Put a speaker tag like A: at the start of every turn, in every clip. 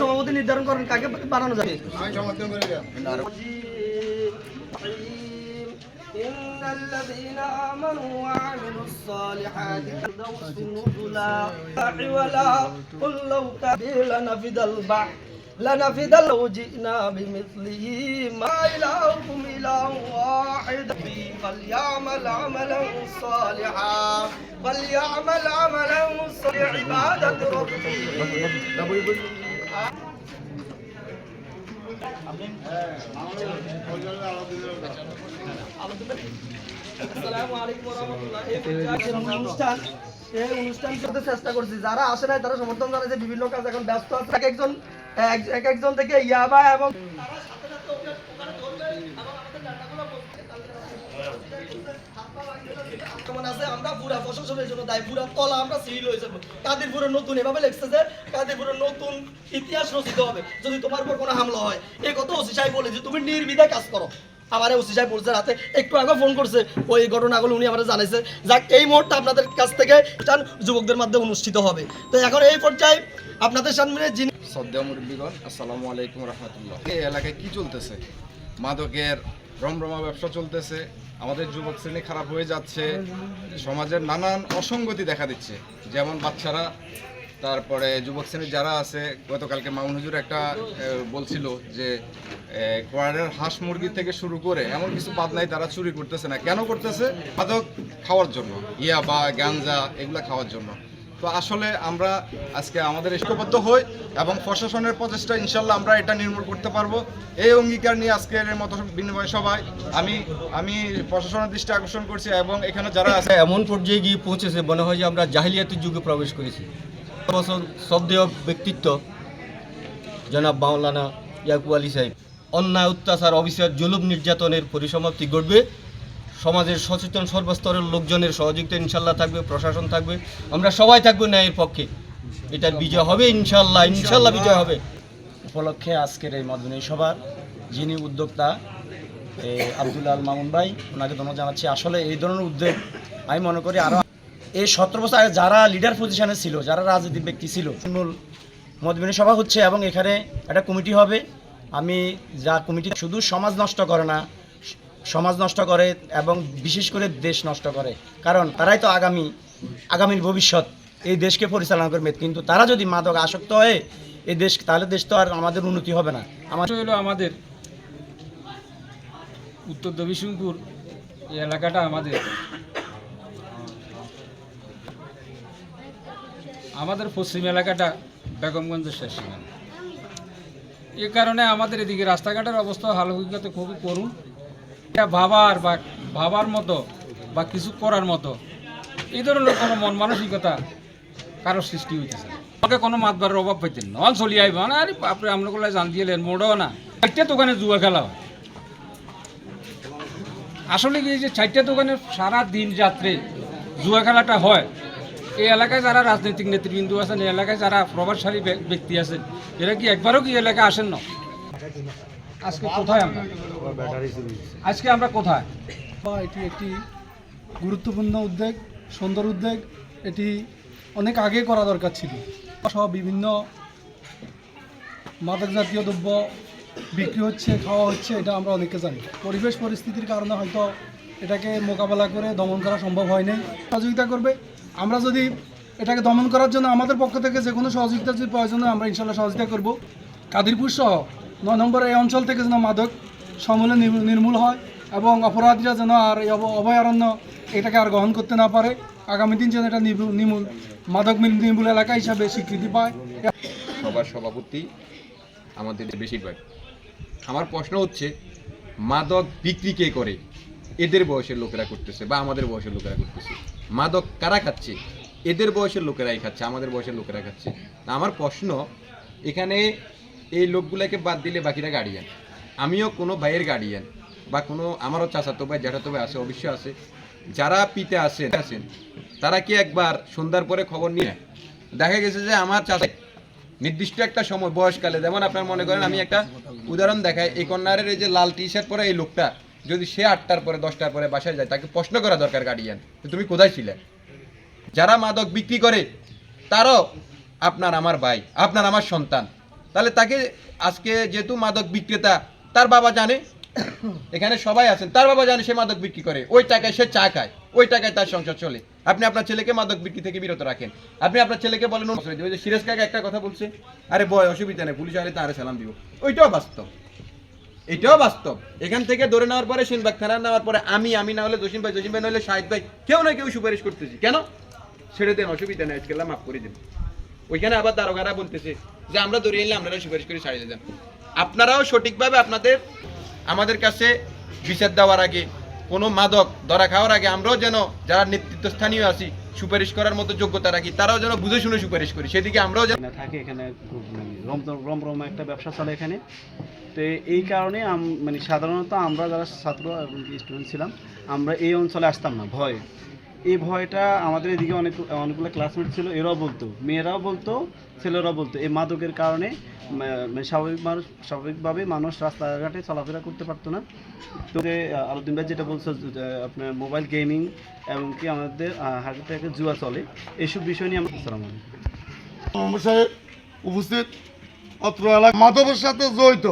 A: সভাপতি নির্ধারণ করেন কাকে বানানো যাবে إن الذين آمنوا وعملوا الصالحات فردوس نزلا ولا قل لو كان لنفد البحر لنفد لو جئنا بمثله ما إلهكم إله واحد. فليعمل عملا صالحا. فليعمل عملا صالحا. عبادة ربي. آه. السلام عليكم ورحمة الله وبركاته. আজকের অনুষ্ঠান করতে চেষ্টা করছি। যারা আসে নাই, তারা সমর্থন জানাইছে বিভিন্ন কাজ এখন ব্যস্ত আছে। এক একজন, এক- এক একজন থেকে ইয়াবা এবং আমরা পুরা পুরা আমরা নতুন, এভাবে লিখছে যে নতুন ইতিহাস রচিত হবে। যদি তোমার উপর কোনো হামলা হয় এই কথা ওসি সাহেব বলে যে তুমি নির্বিধায় কাজ করো। আমার ওসি সাহেব বলছে, রাতে একটু আগে ফোন করছে। ওই ঘটনাগুলো উনি আমার জানাইছে। যাক, এই মুহূর্তে আপনাদের কাছ থেকে যুবকদের মাধ্যমে অনুষ্ঠিত হবে। তো এখন এই পর্যায়ে আপনাদের সামনে যিনি
B: শ্রদ্ধা মুরব্বীগণ, আসসালামু আলাইকুম রহমতুল্লাহ। এই এলাকায় কি চলতেছে? মাদকের রমরমা ব্যবসা চলতেছে, আমাদের যুবক শ্রেণি খারাপ হয়ে যাচ্ছে, সমাজের নানান অসঙ্গতি দেখা দিচ্ছে। যেমন বাচ্চারা তারপরে যুবক শ্রেণি যারা আছে, গতকালকে মামুন হুজুর একটা বলছিল যে কোয়ারের হাঁস মুরগি থেকে শুরু করে এমন কিছু বাদ নাই, তারা চুরি করতেছে না। কেন করতেছে? মাদক খাওয়ার জন্য। ইয়া বা গাঞ্জা, এগুলা খাওয়ার জন্য। তো আসলে আমরা আজকে আমাদের ঐক্যবদ্ধ হই এবং প্রশাসনের প্রচেষ্টা, ইনশাল্লাহ আমরা এটা নির্মূল করতে পারব। এই অঙ্গীকার নিয়ে আজকের মত বিনিময় সভায় আমি আমি প্রশাসনের দৃষ্টি আকর্ষণ করছি এবং এখানে যারা আছে
C: এমন পর্যায়ে গিয়ে পৌঁছেছে মনে হয় যে আমরা জাহিলিয়াতের যুগে প্রবেশ করেছি। বছর শ্রদ্ধেয় ব্যক্তিত্ব, জনাব মাওলানা ইয়াকুব আলী সাহেব। অন্যায়, অত্যাচার অবিচার জুলুম, নির্যাতনের পরিসমাপ্তি ঘটবে। সমাজের সচেতন সর্বস্তরের লোকজনের সহযোগিতা ইনশাল্লাহ থাকবে, প্রশাসন থাকবে। আমরা সবাই থাকব ন্যায়ের পক্ষে। এটার বিজয় হবে ইনশাল্লাহ ইনশাল্লাহ বিজয় হবে।
D: উপলক্ষে আজকের এই মধুনী সভার যিনি উদ্যোক্তা আব্দুল আল মামুন ভাই, ওনাকে ধন্যবাদ জানাচ্ছি। আসলে এই ধরনের উদ্যোগ আমি মনে করি আরও এই সতেরো বছর যারা লিডার পজিশনে ছিল, যারা রাজনৈতিক ব্যক্তি ছিল মূল মধুবিনী সভা হচ্ছে এবং এখানে একটা কমিটি হবে। আমি যা কমিটি শুধু সমাজ নষ্ট করে না, সমাজ নষ্ট করে এবং বিশেষ করে দেশ নষ্ট করে। কারণ তারাই তো আগামী, আগামীর ভবিষ্যৎ। এই দেশকে পরিচালনা করবে। কিন্তু তারা যদি মাদক আসক্ত হয়ে এই দেশ, তাহলে দেশ তো আর আমাদের উন্নতি হবে না। আমার
E: হলো আমাদের উত্তর দবিসিংপুর এই এলাকাটা আমাদের। আমাদের পশ্চিম এলাকাটা বেগমগঞ্জের শেষ সীমানা এ কারণে আমাদের এদিকে রাস্তাঘাটের অবস্থা হালহকিকতে খুবই করুন এটা ভাবার বা ভাবার মতো বা কিছু করার মতো, এই ধরনের কোনো মন মানসিকতা কারও সৃষ্টি হইতেছে। আমাকে কোনো মাতবারের অভাব পাইতেন নল চলি আইব। না আরে আপনি আপনাগুলো জান দিলেন মোড়ও না। চারটে দোকানে জুয়া খেলা হয়। আসলে কি যে চারটে দোকানে সারা দিন রাত্রে জুয়া খেলাটা হয় এই এলাকায় যারা রাজনৈতিক নেতৃবৃন্দ আছেন, এই এলাকায় যারা প্রভাবশালী ব্যক্তি আছেন, এরা কি একবারও কি এলাকায় আসেন না? আজকে কোথায় আমরা? আজকে আমরা কোথায়?
F: এটি একটি গুরুত্বপূর্ণ উদ্যোগ, সুন্দর উদ্যোগ। এটি অনেক আগে করা দরকার ছিল। সহ বিভিন্ন মাদক জাতীয় দ্রব্য বিক্রি হচ্ছে, খাওয়া হচ্ছে, এটা আমরা অনেকে জানি। পরিবেশ পরিস্থিতির কারণে হয়তো এটাকে মোকাবেলা করে দমন করা সম্ভব হয়নি সহযোগিতা করবে। আমরা যদি এটাকে দমন করার জন্য আমাদের পক্ষ থেকে যে কোনো সহযোগিতা যদি প্রয়োজন হয়, আমরা ইনশাল্লাহ সহযোগিতা করব। কাদিরপুর সহ নয় নম্বর এই অঞ্চল থেকে যেন মাদক সমূলে নির্মূল- হয় এবং অপরাধীরা যেন আর এই অভয়ারণ্য এটাকে আর গ্রহণ করতে না পারে, আগামী দিন যেন এটা নির্মূল, মাদক নির্মূল এলাকা হিসাবে স্বীকৃতি পায়।
G: সবার সভাপতি আমাদের বেশিরভাগ। আমার প্রশ্ন হচ্ছে, মাদক বিক্রি কে করে? এদের বয়সের লোকেরা করতেছে বা আমাদের বয়সের লোকেরা করতেছে। মাদক কারা খাচ্ছে? এদের বয়সের লোকেরাই খাচ্ছে, আমাদের বয়সের লোকেরা খাচ্ছে। আমার প্রশ্ন, এখানে এই লোকগুলাকে বাদ দিলে বাকিরা গার্ডিয়ান আমিও কোনো ভাইয়ের গার্ডিয়ান বা কোনো আমারও চাচাতো ভাই, জ্যাঠাতো ভাই আছে, অবশ্যই আছে। যারা পিতে আসেন আছেন, তারা কি একবার সন্ধ্যার পরে খবর নিয়ে দেখা গেছে যে আমার চাচা নির্দিষ্ট একটা সময়, বয়সকালে, যেমন আপনার মনে করেন আমি একটা উদাহরণ দেখাই, এই কর্নারের এই যে লাল টি শার্ট পরা এই লোকটা যদি সে আটটার পরে দশটার পরে বাসায় যায় তাকে প্রশ্ন করা দরকার গার্ডিয়ান তুমি কোথায় ছিলে? যারা মাদক বিক্রি করে তারও আপনার আমার ভাই আপনার আমার সন্তান। তাহলে তাকে আজকে যেহেতু মাদক বিক্রেতা তার বাবা জানে এখানে সবাই আছেন তার বাবা জানে সে মাদক বিক্রি করে। ওই টাকায় সে চা খায় ওই টাকায় তার সংসার চলে। আপনি আপনার ছেলেকে মাদক বিক্রি থেকে বিরত রাখেন। আপনি আপনার ছেলেকে বলেন "ও, ওই যে সিরাজ কাকা একটা কথা বলছে। আরে বয় অসুবিধা নেই পুলিশ আরে তারে সালাম দিব। ওইটাও বাস্তব। এটাও বাস্তব। এখান থেকে ধরে নেওয়ার পরে সিনবাগ থানা নেওয়ার পরে আমি আমি না হলে জসিম ভাই জসিম ভাই না হলে শাহিদ ভাই, কেউ না কেউ সুপারিশ করতেছি। কেন? ছেড়ে দেন, অসুবিধা নেই, আজকে মাফ করে দেন। ওইখানে আবার দারোগারা বলতেছে যে, আমরা ধরিয়ে নিলে আপনারা সুপারিশ করে ছাড়িয়ে দেন আপনারাও সঠিকভাবে আপনাদের, আমাদের কাছে বিচার দেওয়ার আগে, কোনো মাদক ধরা খাওয়ার আগে আমরাও যেন যারা নেতৃত্ব স্থানীয় আছি, সুপারিশ করার মতো যোগ্যতা রাখি, তারাও যেন বুঝে শুনে সুপারিশ করি। সেদিকে আমরাও যেন
H: থাকে এখানে মানে রমরম রমরম একটা ব্যবসা চলে এখানে। তো এই কারণে মানে সাধারণত আমরা যারা ছাত্র এবং স্টুডেন্ট ছিলাম আমরা এই অঞ্চলে আসতাম না ভয় এই ভয়টা আমাদের এদিকে অনেক অনেকগুলো ক্লাসমেট ছিল এরাও বলতো মেয়েরাও বলতো ছেলেরাও বলতো এই মাদকের কারণে মানে স্বাভাবিক মানুষ স্বাভাবিকভাবে মানুষ রাস্তাঘাটে চলাফেরা করতে পারতো না তো আলুদ্দিন ভাই যেটা বলছো আপনার মোবাইল গেমিং এবং কি আমাদের হাতে থেকে জুয়া চলে এইসব বিষয় নিয়ে আমরা
I: সাহেব উপস্থিত অত্র এলাকা মাধবের সাথে জড়িত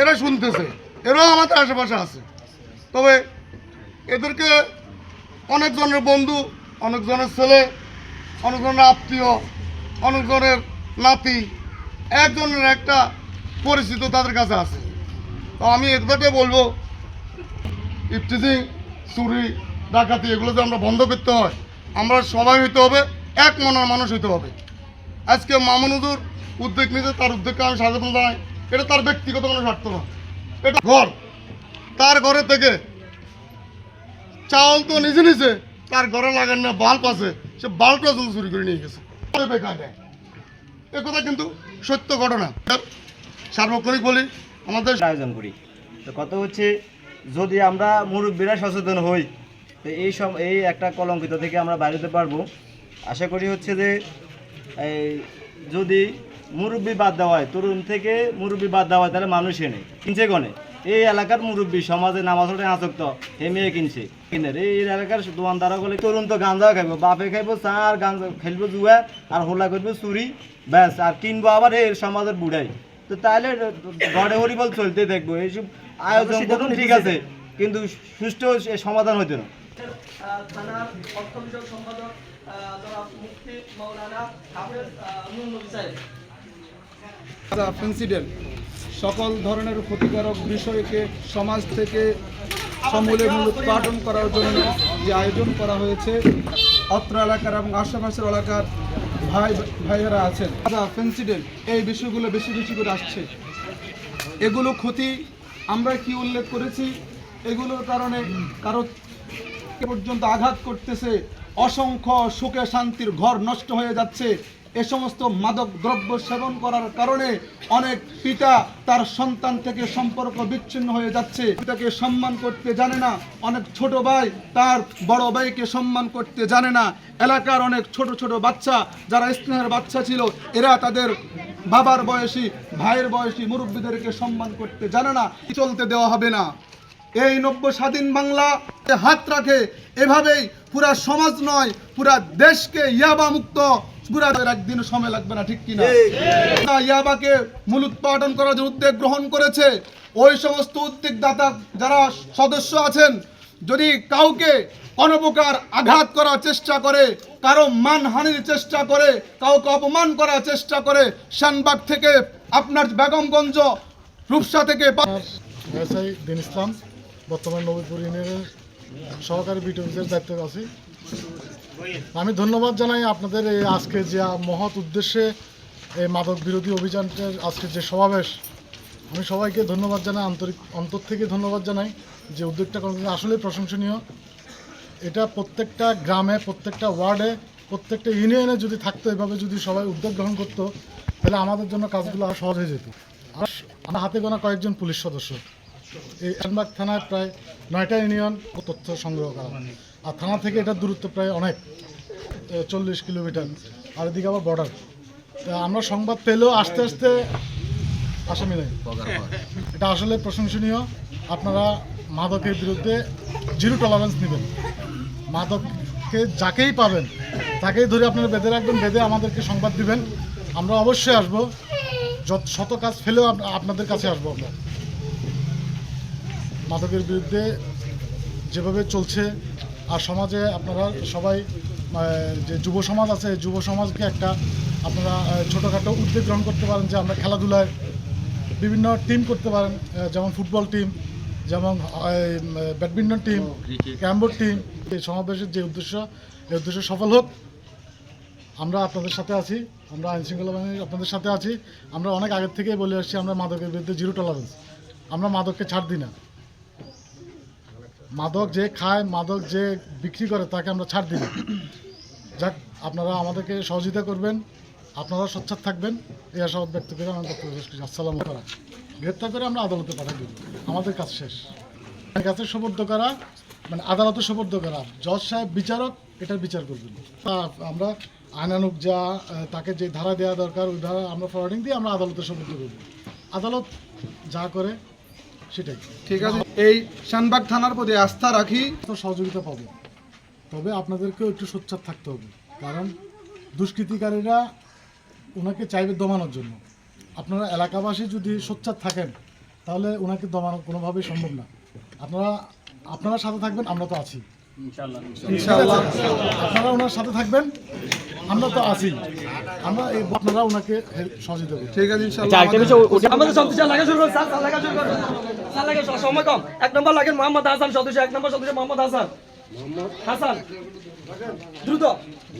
I: এরা শুনতেছে, এরাও আমাদের আশেপাশে আছে। তবে এদেরকে অনেকজনের বন্ধু, অনেকজনের ছেলে, অনেকজনের আত্মীয়, অনেকজনের নাতি, একজনের একটা পরিচিত তাদের কাছে আছে। তো আমি এদেরকে বলব ইফটিজিং চুরি, ডাকাতি, এগুলো যে আমরা বন্ধ করতে হয়, আমরা সবাই হইতে হবে, এক মনের মানুষ হইতে হবে। আজকে মামুনুদুর উদ্যোগ নিতে তার উদ্যোগকে আমি স্বাগত জানাই। এটা তার ব্যক্তিগত কোনো স্বার্থ না। এটা ঘর। তার ঘরে থেকে চাউল তো নিজে নিজে তার ঘরে লাগান না, বাল্ব আছে। সে বাল্বটা যদি চুরি করে নিয়ে গেছে। দেয় এ কথা কিন্তু সত্য ঘটনা। সার্বক্ষণিক বলি, আমাদের
D: আয়োজন করি। তো কত হচ্ছে, যদি আমরা মুরব্বীরা সচেতন হই, তো এই সব এই একটা কলঙ্কিত থেকে আমরা বাইরেতে পারব। আশা করি হচ্ছে যে, এই যদি মুরব্বী বাদ দেওয়া হয়। তরুণ থেকে মুরব্বী বাদ দেওয়া হয় তাহলে মানুষই নেই কিনছে গনে এই এলাকার মুরব্বী সমাজে নামাজ ওঠে আসক্ত হে মেয়ে কিনছে। কিনে এই এলাকার দোকানদারা বলে তরুণ তো গাঁজা খাইবো বাপে খাইবো চা আর গাঁজা খেলব জুয়া আর হোলা করব চুরি ব্যাস আর কিনবো আবার এই সমাজের বুড়াই। তো তাহলে গড়ে হরিবল চলতে দেখব এইসব আয়োজন করুন ঠিক আছে কিন্তু সুষ্ঠু সমাধান হইতো না।
A: থানার অর্থ বিষয়ক সম্পাদক মুফতি মৌলানা হাফেজ আহ, নুর নবী সাহেব।
J: ফেন্সিডেল সকল ধরনের ক্ষতিকারক বিষয়কে সমাজ থেকে সমূলে মূলোৎপাটন করার জন্য যে আয়োজন করা হয়েছে, অত্র এলাকার এবং আশেপাশের এলাকার ভাই, ভাইয়েরা আছেন। দাদা ফেন্সিডেল এই বিষয়গুলো বেশি বেশি করে আসছে। এগুলো ক্ষতি আমরা কি উল্লেখ করেছি? এগুলোর কারণে কারও পর্যন্ত আঘাত করতেছে, অসংখ্য সুখে শান্তির ঘর নষ্ট হয়ে যাচ্ছে। এ সমস্ত মাদক দ্রব্য সেবন করার কারণে অনেক পিতা তার সন্তান থেকে সম্পর্ক বিচ্ছিন্ন হয়ে যাচ্ছে। পিতাকে সম্মান করতে জানে না। অনেক ছোট ভাই তার বড় ভাইকে সম্মান করতে জানে না। এলাকার অনেক ছোট ছোট বাচ্চা যারা স্নেহের বাচ্চা ছিল, এরা তাদের বাবার বয়সী, ভাইয়ের বয়সী মুরব্বীদেরকে সম্মান করতে জানে না। চলতে দেওয়া হবে না। এই নব্য স্বাধীন বাংলা হাত রাখে। এভাবেই পুরা সমাজ নয়, পুরা দেশকে ইয়াবা মুক্ত পুরা একদিন সময় লাগবে না ঠিক কিনা? না, ইয়াবাকে মূল উৎপাদন করার যে উদ্যোগ গ্রহণ করেছে ওই সমস্ত উদ্যোগদাতা যারা সদস্য আছেন যদি কাউকে কোনো প্রকার আঘাত করার চেষ্টা করে কারও মানহানির চেষ্টা করে কাউকে অপমান করার চেষ্টা করে শানবাগ থেকে আপনার বেগমগঞ্জ রূপসা থেকে
I: এসআই দিন ইসলাম বর্তমান নবীপুর ইউনিয়নের সহকারী বিট অফিসের দায়িত্বে আছি। আমি ধন্যবাদ জানাই আপনাদের এই আজকে যে মহৎ উদ্দেশ্যে এই মাদক বিরোধী অভিযানটার আজকে যে সমাবেশ। আমি সবাইকে ধন্যবাদ জানাই, আন্তরিক, অন্তর থেকে ধন্যবাদ জানাই যে উদ্যোগটা করেছেন আসলেই প্রশংসনীয়। এটা প্রত্যেকটা গ্রামে, প্রত্যেকটা ওয়ার্ডে, প্রত্যেকটা ইউনিয়নে যদি থাকতো, এভাবে যদি সবাই উদ্যোগ গ্রহণ করতো, তাহলে আমাদের জন্য কাজগুলো আরও সহজ হয়ে যেত। আমার হাতে গোনা কয়েকজন পুলিশ সদস্য। এই আনবাগ থানায় প্রায় নয়টা ইউনিয়ন ও তথ্য সংগ্রহ করা। আর থানা থেকে এটার দূরত্ব প্রায় অনেক চল্লিশ কিলোমিটার। আর এদিকে আবার বর্ডার আমরা সংবাদ পেলেও আস্তে আস্তে আসামি নেই। এটা আসলে প্রশংসনীয়। আপনারা মাদকের বিরুদ্ধে জিরো টলারেন্স নেবেন। মাদককে যাকেই পাবেন, তাকেই ধরে আপনারা বেঁধে রাখবেন, বেঁধে আমাদেরকে সংবাদ দিবেন। আমরা অবশ্যই আসব। যত শত কাজ ফেলেও আপনাদের কাছে আসব আমরা। মাদকের বিরুদ্ধে যেভাবে চলছে আর সমাজে আপনারা সবাই যে যুব সমাজ আছে যুব সমাজকে একটা আপনারা ছোটোখাটো উদ্যোগ গ্রহণ করতে পারেন যে আমরা খেলাধুলায় বিভিন্ন টিম করতে পারেন যেমন ফুটবল টিম যেমন badminton team carrom board team এই সমাবেশের যে উদ্দেশ্য এই উদ্দেশ্য সফল হোক। আমরা আপনাদের সাথে আছি আমরা আইন শৃঙ্খলা বাহিনী আপনাদের সাথে আছি। আমরা অনেক আগের থেকেই বলে আসছি আমরা মাদকের বিরুদ্ধে জিরো টলারেন্স আমরা মাদককে ছাড় দিই না। মাদক যে খায়, মাদক যে বিক্রি করে, তাকে আমরা ছাড় দিই যাক, আপনারা আমাদেরকে সহযোগিতা করবেন, আপনারা সোচ্চার থাকবেন। এই আশাবাদ ব্যক্ত করে আমার বক্তব্য শেষ আসসালাম করা গ্রেপ্তার করে আমরা আদালতে পাঠাই দেব আমাদের কাজ শেষ। কাছে সুবদ্ধ করা মানে আদালতে সুবদ্ধ করা, জজ সাহেব বিচারক, এটার বিচার করবেন। তা আমরা আইনানুক যা তাকে যে ধারা দেওয়া দরকার, ওই ধারা আমরা ফরওয়ার্ডিং দিয়ে আমরা আদালতে সুবদ্ধ করব। আদালত যা করে সেটাই।
J: ঠিক আছে? এই শানবাগ থানার প্রতি আস্থা রাখি।
I: তো সহযোগিতা পাবো। তবে আপনাদেরকেও একটু সোচ্চার থাকতে হবে। কারণ দুষ্কৃতিকারীরা ওনাকে চাইবে দমানোর জন্য। আপনারা এলাকাবাসী যদি সোচ্চার থাকেন তাহলে ওনাকে দমানো কোনোভাবেই সম্ভব না। আপনারা আপনারা সাথে থাকবেন আমরা তো আছি। ইনশাআল্লাহ। আপনারা ওনার সাথে থাকবেন। আমরা তো আছি। আমরা এই আপনারা ওনাকে সহযোগিতা করবেন
J: ঠিক আছে ইনশাআল্লাহ
A: আমাদের সদস্য লাগা শুরু করুন। স্যার স্যার লাগা শুরু করুন। স্যার লাগা সময় কম এক নম্বর লাগেন মোহাম্মদ হাসান সদস্য এক নম্বর সদস্য মোহাম্মদ হাসান। হাসান। দ্রুত।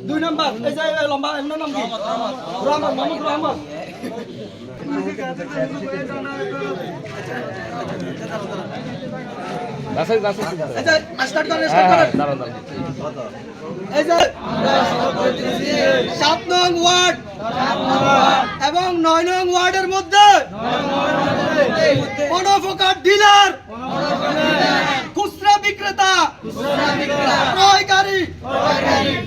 A: দুই নম্বর। এই যে লম্বা এমন নাম কি? রহমান মোহাম্মদ রহমান। এই যে সাত নং ওয়ার্ড এবং নয় নং ওয়ার্ডের মধ্যে কোনো ডিলার, খুচরা বিক্রেতা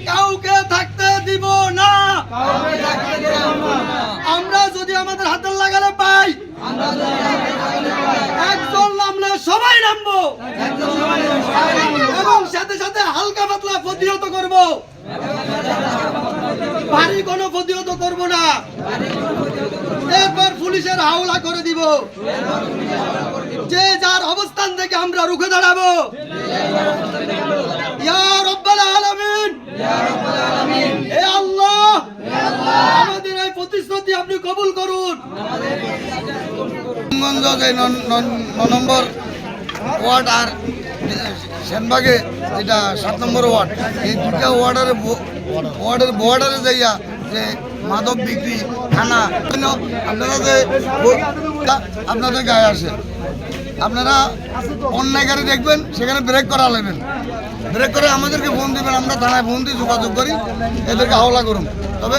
A: কাউকে থাকতে দিব না। আমরা যদি আমাদের হাতের লাগালে পাই, একজন নামলে সবাই নামবো। এবং সাথে সাথে হালকা পাতলা প্রতিহত করব। ভারী কোনো প্রতিহত করব না। এরপর পুলিশের হাওলা করে দিব। যে যার অবস্থান থেকে আমরা রুখে দাঁড়াবো। আল্লাহ। আমাদের প্রতিশ্রুতি আপনি কবুল করুন।
K: নম্বর ওয়ার্ড আর সেনবাগে যেটা সাত নম্বর ওয়ার্ড, এই দুটা ওয়ার্ডের ওয়ার্ডের বর্ডারে যাইয়া যে মাদক বিক্রি থানা, আপনারা যে আপনাদের গায়ে আসে। আপনারা অন্যায় গাড়ি দেখবেন, সেখানে ব্রেক করা নেবেন ব্রেক করে আমাদেরকে ফোন দিবেন, আমরা থানায় ফোন দিয়ে যোগাযোগ করি, এদেরকে হাওলা করুন।